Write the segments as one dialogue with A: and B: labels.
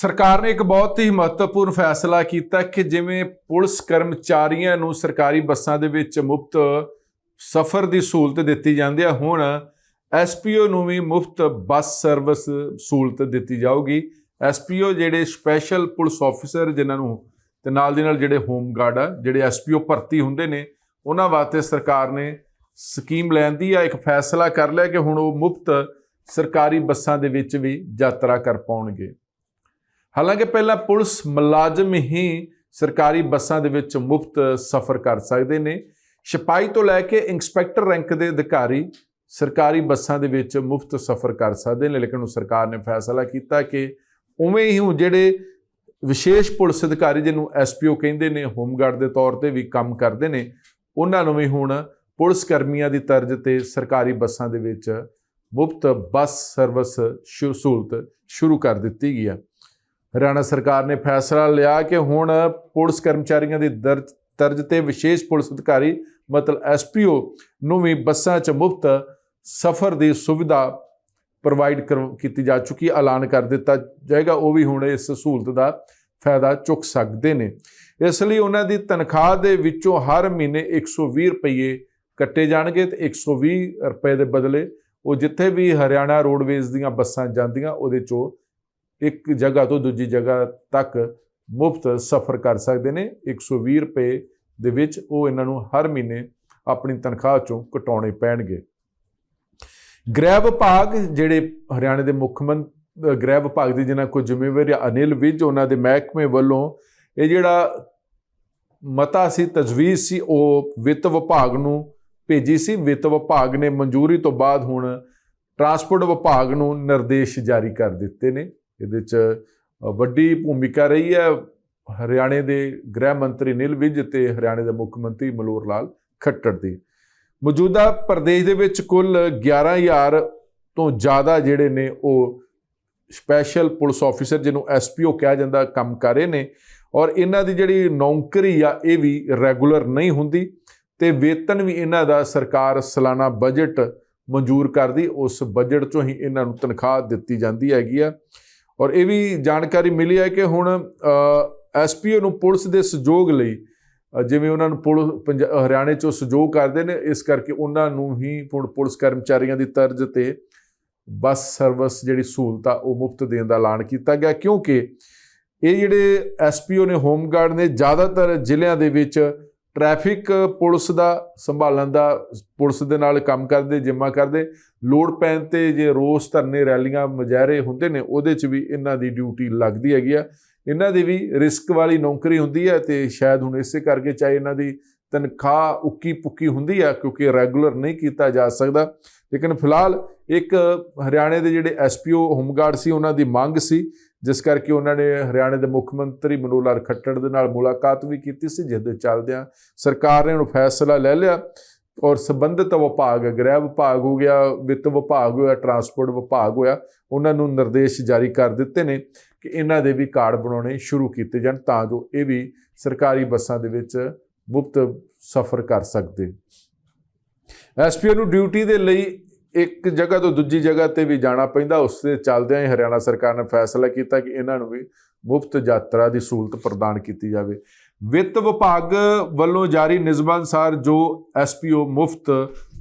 A: ਸਰਕਾਰ ਨੇ ਇੱਕ ਬਹੁਤ ਹੀ ਮਹੱਤਵਪੂਰਨ ਫੈਸਲਾ ਕੀਤਾ ਕਿ ਜਿਵੇਂ ਪੁਲਿਸ ਕਰਮਚਾਰੀਆਂ ਨੂੰ ਸਰਕਾਰੀ ਬੱਸਾਂ ਦੇ ਵਿੱਚ ਮੁਫਤ ਸਫ਼ਰ ਦੀ ਸਹੂਲਤ ਦਿੱਤੀ ਜਾਂਦੀ ਹੈ, ਹੁਣ ਐਸਪੀਓ ਨੂੰ ਵੀ ਮੁਫਤ ਬੱਸ ਸਰਵਿਸ ਸਹੂਲਤ ਦਿੱਤੀ ਜਾਊਗੀ। ਐਸਪੀਓ ਜਿਹੜੇ ਸਪੈਸ਼ਲ ਪੁਲਿਸ ਆਫੀਸਰ ਜਿਨ੍ਹਾਂ ਨੂੰ ਤੇ ਨਾਲ ਦੀ ਨਾਲ ਜਿਹੜੇ ਹੋਮ ਗਾਰਡ ਆ, ਜਿਹੜੇ ਐਸਪੀਓ ਭਰਤੀ ਹੁੰਦੇ ਨੇ, ਉਹਨਾਂ ਵਾਸਤੇ ਸਰਕਾਰ ਨੇ ਸਕੀਮ ਲੈਂਦੀ ਆ, ਇੱਕ ਫੈਸਲਾ ਕਰ ਲਿਆ ਕਿ ਹੁਣ ਉਹ ਮੁਫਤ ਸਰਕਾਰੀ ਬੱਸਾਂ ਦੇ ਵਿੱਚ ਵੀ ਯਾਤਰਾ ਕਰ ਪਾਉਣਗੇ। ਹਾਲਾਂਕਿ ਪਹਿਲਾਂ ਪੁਲਿਸ ਮੁਲਾਜ਼ਮ ਹੀ ਸਰਕਾਰੀ ਬੱਸਾਂ ਦੇ ਵਿੱਚ ਮੁਫਤ ਸਫ਼ਰ ਕਰ ਸਕਦੇ ਨੇ। ਸਿਪਾਹੀ ਤੋਂ ਲੈ ਕੇ ਇੰਸਪੈਕਟਰ ਰੈਂਕ ਦੇ ਅਧਿਕਾਰੀ ਸਰਕਾਰੀ ਬੱਸਾਂ ਦੇ ਵਿੱਚ ਮੁਫਤ ਸਫ਼ਰ ਕਰ ਸਕਦੇ ਨੇ, ਲੇਕਿਨ ਉਹ ਸਰਕਾਰ ਨੇ ਫੈਸਲਾ ਕੀਤਾ ਕਿ ਉਵੇਂ ਹੀ ਹੁਣ ਜਿਹੜੇ ਵਿਸ਼ੇਸ਼ ਪੁਲਿਸ ਅਧਿਕਾਰੀ ਜਿਹਨੂੰ ਐਸਪੀਓ ਕਹਿੰਦੇ ਨੇ, ਹੋਮਗਾਰਡ ਦੇ ਤੌਰ ਤੇ ਵੀ ਕੰਮ ਕਰਦੇ ਨੇ, ਉਹਨਾਂ ਨੂੰ ਵੀ ਹੁਣ ਪੁਲਿਸ ਕਰਮੀਆਂ ਦੀ ਤਰਜ਼ ਤੇ ਸਰਕਾਰੀ ਬੱਸਾਂ ਦੇ ਵਿੱਚ ਮੁਫਤ ਬੱਸ ਸਰਵਿਸ ਸ਼ੁ- ਸਹੂਲਤ ਸ਼ੁਰੂ ਕਰ ਦਿੱਤੀ ਗਈ ਹੈ ਹਰਿਆਣਾ ਸਰਕਾਰ ਨੇ ਫੈਸਲਾ ਲਿਆ ਕਿ ਹੁਣ ਪੁਲਿਸ ਕਰਮਚਾਰੀਆਂ ਦੀ ਦਰਜ ਤਰਜ਼ ਤੇ ਵਿਸ਼ੇਸ਼ ਪੁਲਿਸ ਅਧਿਕਾਰੀ, ਮਤਲਬ ਐਸਪੀਓ ਨੂੰ ਵੀ ਬੱਸਾਂ 'ਚ ਮੁਫਤ ਸਫ਼ਰ ਦੀ ਸੁਵਿਧਾ ਪ੍ਰੋਵਾਈਡ ਕੀਤੀ ਜਾ ਚੁੱਕੀ ਐਲਾਨ ਕਰ ਦਿੱਤਾ ਜਾਏਗਾ। ਉਹ ਵੀ ਹੁਣ ਇਸ ਸਹੂਲਤ ਦਾ ਫਾਇਦਾ ਚੁੱਕ ਸਕਦੇ ਨੇ। ਇਸ ਲਈ ਉਹਨਾਂ ਦੀ ਤਨਖਾਹ ਦੇ ਵਿੱਚੋਂ ਹਰ ਮਹੀਨੇ 120 ਰੁਪਏ ਕੱਟੇ ਜਾਣਗੇ ਤੇ 120 ਰੁਪਏ ਦੇ ਬਦਲੇ ਉਹ ਜਿੱਥੇ ਵੀ ਹਰਿਆਣਾ ਰੋਡਵੇਜ਼ ਦੀਆਂ ਬੱਸਾਂ ਜਾਂਦੀਆਂ, ਉਹਦੇ ਚੋਂ ਇੱਕ ਜਗ੍ਹਾ ਤੋਂ ਦੂਜੀ ਜਗ੍ਹਾ ਤੱਕ ਮੁਫਤ ਸਫ਼ਰ ਕਰ ਸਕਦੇ ਨੇ। 120 ਰੁਪਏ ਦੇ ਵਿੱਚ ਉਹ ਇਹਨਾਂ ਨੂੰ ਹਰ ਮਹੀਨੇ ਆਪਣੀ ਤਨਖਾਹ ਚੋਂ ਕਟਾਉਣੇ ਪੈਣਗੇ। ਗ੍ਰਹਿ ਵਿਭਾਗ ਜਿਹੜੇ ਹਰਿਆਣਾ ਦੇ ਮੁੱਖ ਮੰਤਰੀ ਗ੍ਰਹਿ ਵਿਭਾਗ ਦੀ ਜਿਨ੍ਹਾਂ ਕੋ ਜ਼ਿੰਮੇਵਾਰੀ ਅਨਿਲ ਵਿਜ ਉਹਨਾਂ ਦੇ ਮਹਿਕਮੇ ਵੱਲੋਂ ਇਹ ਜਿਹੜਾ ਮਤਾ ਸੀ, ਤਜਵੀਜ਼ ਸੀ, ਉਹ ਵਿੱਤ ਵਿਭਾਗ ਨੂੰ ਭੇਜੀ ਸੀ। ਵਿੱਤ ਵਿਭਾਗ ਨੇ ਮਨਜ਼ੂਰੀ ਤੋਂ ਬਾਅਦ ਹੁਣ ਟਰਾਂਸਪੋਰਟ ਵਿਭਾਗ ਨੂੰ ਨਿਰਦੇਸ਼ ਜਾਰੀ ਕਰ ਦਿੱਤੇ ਨੇ। ਇਹਦੇ 'ਚ ਵੱਡੀ ਭੂਮਿਕਾ ਰਹੀ ਹੈ ਹਰਿਆਣੇ ਦੇ ਗ੍ਰਹਿ ਮੰਤਰੀ ਨਿਲ ਵਿਜ ਤੇ ਹਰਿਆਣੇ ਦੇ ਮੁੱਖ ਮੰਤਰੀ ਮਲੋਰ ਲਾਲ ਖੱਟੜ ਦੀ। ਮੌਜੂਦਾ ਪ੍ਰਦੇਸ਼ ਦੇ ਵਿੱਚ ਕੁੱਲ 11000 ਤੋਂ ਜ਼ਿਆਦਾ ਜਿਹੜੇ ਨੇ ਉਹ ਸਪੈਸ਼ਲ ਪੁਲਿਸ ਆਫੀਸਰ ਜਿਹਨੂੰ ਐਸਪੀਓ ਕਿਹਾ ਜਾਂਦਾ, ਕੰਮ ਕਰ ਰਹੇ ਨੇ ਔਰ ਇਹਨਾਂ ਦੀ ਜਿਹੜੀ ਨੌਕਰੀ ਆ, ਇਹ ਵੀ ਰੈਗੂਲਰ ਨਹੀਂ ਹੁੰਦੀ ਤੇ ਵੇਤਨ ਵੀ ਇਹਨਾਂ ਦਾ ਸਰਕਾਰ ਸਾਲਾਨਾ ਬਜਟ ਮਨਜ਼ੂਰ ਕਰਦੀ, ਉਸ ਬਜਟ ਚੋਂ ਹੀ ਇਹਨਾਂ ਨੂੰ ਤਨਖਾਹ ਦਿੱਤੀ ਜਾਂਦੀ ਹੈਗੀ ਆ। ਔਰ ਇਹ ਵੀ ਜਾਣਕਾਰੀ ਮਿਲੀ ਹੈ ਕਿ ਹੁਣ ਐਸਪੀਓ ਨੂੰ ਪੁਲਿਸ ਦੇ ਸਹਿਯੋਗ ਲਈ ਜਿਵੇਂ ਉਹਨਾਂ ਨੂੰ ਪੁਲਿਸ ਪੰਜ- ਹਰਿਆਣੇ ਚੋਂ ਸਹਿਯੋਗ ਕਰਦੇ ਨੇ, ਇਸ ਕਰਕੇ ਉਹਨਾਂ ਨੂੰ ਹੀ ਹੁਣ ਪੁਲਿਸ ਕਰਮਚਾਰੀਆਂ ਦੀ ਤਰਜ਼ ਤੇ ਬੱਸ ਸਰਵਿਸ ਜਿਹੜੀ ਸਹੂਲਤ ਆ, ਉਹ ਮੁਫਤ ਦੇਣ ਦਾ ਐਲਾਨ ਕੀਤਾ ਗਿਆ। ਕਿਉਂਕਿ ਇਹ ਜਿਹੜੇ ਐਸਪੀਓ ਨੇ, ਹੋਮਗਾਰਡ ਨੇ, ਜ਼ਿਆਦਾਤਰ ਜ਼ਿਲ੍ਹਿਆਂ ਦੇ ਵਿੱਚ ਟ੍ਰੈਫਿਕ ਪੁਲਿਸ ਦਾ ਸੰਭਾਲਣ ਦਾ, ਪੁਲਿਸ ਦੇ ਨਾਲ ਕੰਮ ਕਰਦੇ, ਜਿੰਮਾ ਕਰਦੇ, ਲੋੜ ਪੈਣ ਤੇ ਜੇ ਰੋਸ ਧਰਨੇ ਰੈਲੀਆਂ ਮੁਜ਼ਾਹਰੇ ਹੁੰਦੇ ਨੇ, ਉਹਦੇ 'ਚ ਵੀ ਇਹਨਾਂ ਦੀ ਡਿਊਟੀ ਲੱਗਦੀ ਹੈਗੀ ਆ। ਇਹਨਾਂ ਦੀ ਵੀ ਰਿਸਕ ਵਾਲੀ ਨੌਕਰੀ ਹੁੰਦੀ ਹੈ ਤੇ ਸ਼ਾਇਦ ਹੁਣ ਇਸੇ ਕਰਕੇ ਚਾਹੇ ਇਹਨਾਂ ਦੀ ਤਨਖਾਹ ਉੱਕੀ ਪੁੱਕੀ ਹੁੰਦੀ ਆ, ਕਿਉਂਕਿ ਰੈਗੂਲਰ ਨਹੀਂ ਕੀਤਾ ਜਾ ਸਕਦਾ। ਲੇਕਿਨ ਫਿਲਹਾਲ ਇੱਕ ਹਰਿਆਣੇ ਦੇ ਜਿਹੜੇ ਐਸਪੀਓ ਹੋਮਗਾਰਡ ਸੀ, ਉਹਨਾਂ ਦੀ ਮੰਗ ਸੀ ਜਿਸ ਕਰਕੇ ਉਹਨਾਂ ਨੇ ਹਰਿਆਣੇ ਦੇ ਮੁੱਖ ਮੰਤਰੀ ਮਨੋਹਰ ਲਾਲ ਖੱਟੜ ਦੇ ਨਾਲ ਮੁਲਾਕਾਤ ਵੀ ਕੀਤੀ ਸੀ, ਜਿਸ ਦੇ ਚੱਲਦਿਆਂ ਸਰਕਾਰ ਨੇ ਹੁਣ ਫੈਸਲਾ ਲੈ ਲਿਆ ਔਰ ਸੰਬੰਧਿਤ ਵਿਭਾਗ, ਗ੍ਰਹਿ ਵਿਭਾਗ ਹੋ ਗਿਆ, ਵਿੱਤ ਵਿਭਾਗ ਹੋਇਆ, ਟਰਾਂਸਪੋਰਟ ਵਿਭਾਗ ਹੋਇਆ, ਉਹਨਾਂ ਨੂੰ ਨਿਰਦੇਸ਼ ਜਾਰੀ ਕਰ ਦਿੱਤੇ ਨੇ ਕਿ ਇਹਨਾਂ ਦੇ ਵੀ ਕਾਰਡ ਬਣਾਉਣੇ ਸ਼ੁਰੂ ਕੀਤੇ ਜਾਣ ਤਾਂ ਜੋ ਇਹ ਵੀ ਸਰਕਾਰੀ ਬੱਸਾਂ ਦੇ ਵਿੱਚ ਮੁਫਤ ਸਫ਼ਰ ਕਰ ਸਕਦੇ। ਐਸਪੀਓ ਨੂੰ ਡਿਊਟੀ ਦੇ ਲਈ ਇੱਕ ਜਗ੍ਹਾ ਤੋਂ ਦੂਜੀ ਜਗ੍ਹਾ ਤੇ ਵੀ ਜਾਣਾ ਪੈਂਦਾ, ਉਸ ਦੇ ਚੱਲਦਿਆਂ ਹੀ ਹਰਿਆਣਾ ਸਰਕਾਰ ਨੇ ਫੈਸਲਾ ਕੀਤਾ ਕਿ ਇਹਨਾਂ ਨੂੰ ਵੀ ਮੁਫਤ ਯਾਤਰਾ ਦੀ ਸਹੂਲਤ ਪ੍ਰਦਾਨ ਕੀਤੀ ਜਾਵੇ। ਵਿੱਤ ਵਿਭਾਗ ਵੱਲੋਂ ਜਾਰੀ ਨਿਯਮਾਂ ਅਨੁਸਾਰ ਜੋ ਐਸਪੀਓ ਮੁਫਤ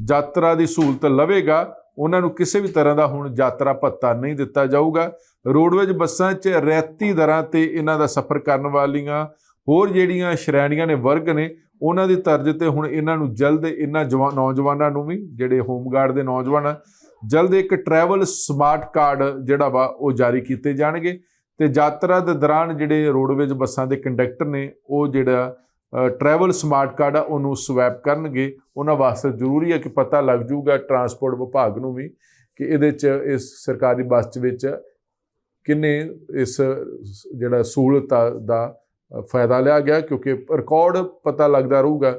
A: ਯਾਤਰਾ ਦੀ ਸਹੂਲਤ ਲਵੇਗਾ, ਉਹਨਾਂ ਨੂੰ ਕਿਸੇ ਵੀ ਤਰ੍ਹਾਂ ਦਾ ਹੁਣ ਯਾਤਰਾ ਭੱਤਾ ਨਹੀਂ ਦਿੱਤਾ ਜਾਊਗਾ। ਰੋਡਵੇਜ ਬੱਸਾਂ 'ਚ ਰਿਆਇਤੀ ਦਰਾਂ ਤੇ ਇਹਨਾਂ ਦਾ ਸਫ਼ਰ ਕਰਨ ਵਾਲੀਆਂ ਹੋਰ ਜਿਹੜੀਆਂ ਸ਼੍ਰੇਣੀਆਂ ਨੇ, ਵਰਗ ਨੇ ਉਹਨਾਂ ਦੀ ਤਰਜ਼ ਤੇ ਹੁਣ ਇਹਨਾਂ ਨੂੰ ਜਲਦ ਇਹਨਾਂ ਜਵਾ- ਨੌਜਵਾਨਾਂ ਨੂੰ ਵੀ ਜਿਹੜੇ ਹੋਮਗਾਰਡ ਦੇ ਨੌਜਵਾਨ ਆ, ਜਲਦ ਇੱਕ ਟਰੈਵਲ ਸਮਾਰਟ ਕਾਰਡ ਜਿਹੜਾ ਵਾ ਉਹ ਜਾਰੀ ਕੀਤੇ ਜਾਣਗੇ ਤੇ ਯਾਤਰਾ ਦੇ ਦੌਰਾਨ ਜਿਹੜੇ ਰੋਡਵੇਜ ਬੱਸਾਂ ਦੇ ਕੰਡਕਟਰ ਨੇ ਉਹ ਜਿਹੜਾ ਟਰੈਵਲ ਸਮਾਰਟ ਕਾਰਡ ਆ ਉਹਨੂੰ ਸਵੈਪ ਕਰਨਗੇ। ਉਹਨਾਂ ਵਾਸਤੇ ਜ਼ਰੂਰੀ ਹੈ ਕਿ ਪਤਾ ਲੱਗ ਜੂਗਾ ਟਰਾਂਸਪੋਰਟ ਵਿਭਾਗ ਨੂੰ ਵੀ ਕਿ ਇਹਦੇ 'ਚ ਇਸ ਸਰਕਾਰੀ ਬੱਸ 'ਚ ਵਿੱਚ ਕਿੰਨੇ ਇਸ ਜਿਹੜਾ ਸਹੂਲਤ ਦਾ ਫਾਇਦਾ ਲਿਆ ਗਿਆ ਕਿਉਂਕਿ ਰਿਕਾਰਡ ਪਤਾ ਲੱਗਦਾ ਰਹੂਗਾ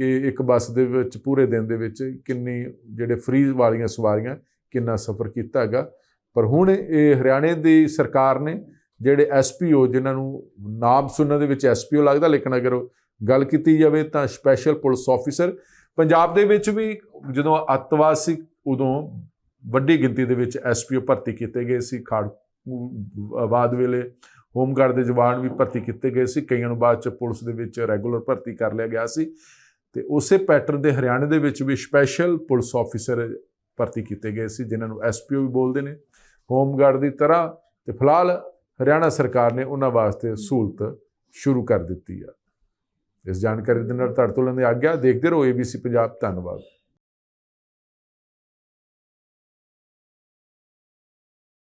A: ਕਿ ਇੱਕ ਬੱਸ ਦੇ ਵਿੱਚ ਪੂਰੇ ਦਿਨ ਦੇ ਵਿੱਚ ਕਿੰਨੀ ਜਿਹੜੇ ਫ੍ਰੀ ਵਾਲੀਆਂ ਸਵਾਰੀਆਂ ਕਿੰਨਾ ਸਫ਼ਰ ਕੀਤਾ ਹੈਗਾ। ਪਰ ਹੁਣ ਇਹ ਹਰਿਆਣੇ ਦੀ ਸਰਕਾਰ ਨੇ ਜਿਹੜੇ ਐਸਪੀਓ ਜਿਨ੍ਹਾਂ ਨੂੰ ਨਾਮ ਸੁਣਨ ਦੇ ਵਿੱਚ ਐਸਪੀਓ ਲੱਗਦਾ, ਲੇਕਿਨ ਅਗਰ ਗੱਲ ਕੀਤੀ ਜਾਵੇ ਤਾਂ ਸਪੈਸ਼ਲ ਪੁਲਿਸ ਆਫੀਸਰ ਪੰਜਾਬ ਦੇ ਵਿੱਚ ਵੀ ਜਦੋਂ ਅੱਤਵਾਦ ਸੀ ਉਦੋਂ ਵੱਡੀ ਗਿਣਤੀ ਦੇ ਵਿੱਚ ਐਸਪੀਓ ਭਰਤੀ ਕੀਤੇ ਗਏ ਸੀ। ਖਾੜਕੂਵਾਦ ਵੇਲੇ ਹੋਮਗਾਰਡ ਦੇ ਜਵਾਨ ਵੀ ਭਰਤੀ ਕੀਤੇ ਗਏ ਸੀ। ਕਈਆਂ ਨੂੰ ਬਾਅਦ ਚ ਪੁਲਿਸ ਦੇ ਵਿੱਚ ਰੈਗੂਲਰ ਭਰਤੀ ਕਰ ਲਿਆ ਗਿਆ ਸੀ। ਤੇ ਉਸੇ ਪੈਟਰਨ ਦੇ ਹਰਿਆਣੇ ਦੇ ਵਿੱਚ ਵੀ ਸਪੈਸ਼ਲ ਪੁਲਿਸ ਆਫੀਸਰ ਭਰਤੀ ਕੀਤੇ ਗਏ ਸੀ, ਜਿਨ੍ਹਾਂ ਨੂੰ ਐਸਪੀਓ ਵੀ ਬੋਲਦੇ ਨੇ। ਹੋਮਗਾਰਡ ਦੀ ਤਰ੍ਹਾਂ ਤੇ ਫਿਲਹਾਲ ਹਰਿਆਣਾ ਸਰਕਾਰ ਨੇ ਉਹਨਾਂ ਵਾਸਤੇ ਸਹੂਲਤ ਸ਼ੁਰੂ ਕਰ ਦਿੱਤੀ ਆ। ਇਸ ਜਾਣਕਾਰੀ ਦੇ ਨਾਲ ਤੁਹਾਡੇ ਤੋਂ ਲੈਂਦੇ ਆਗਿਆ। ਦੇਖਦੇ ਰਹੋ ABC ਪੰਜਾਬ ਧੰਨਵਾਦ।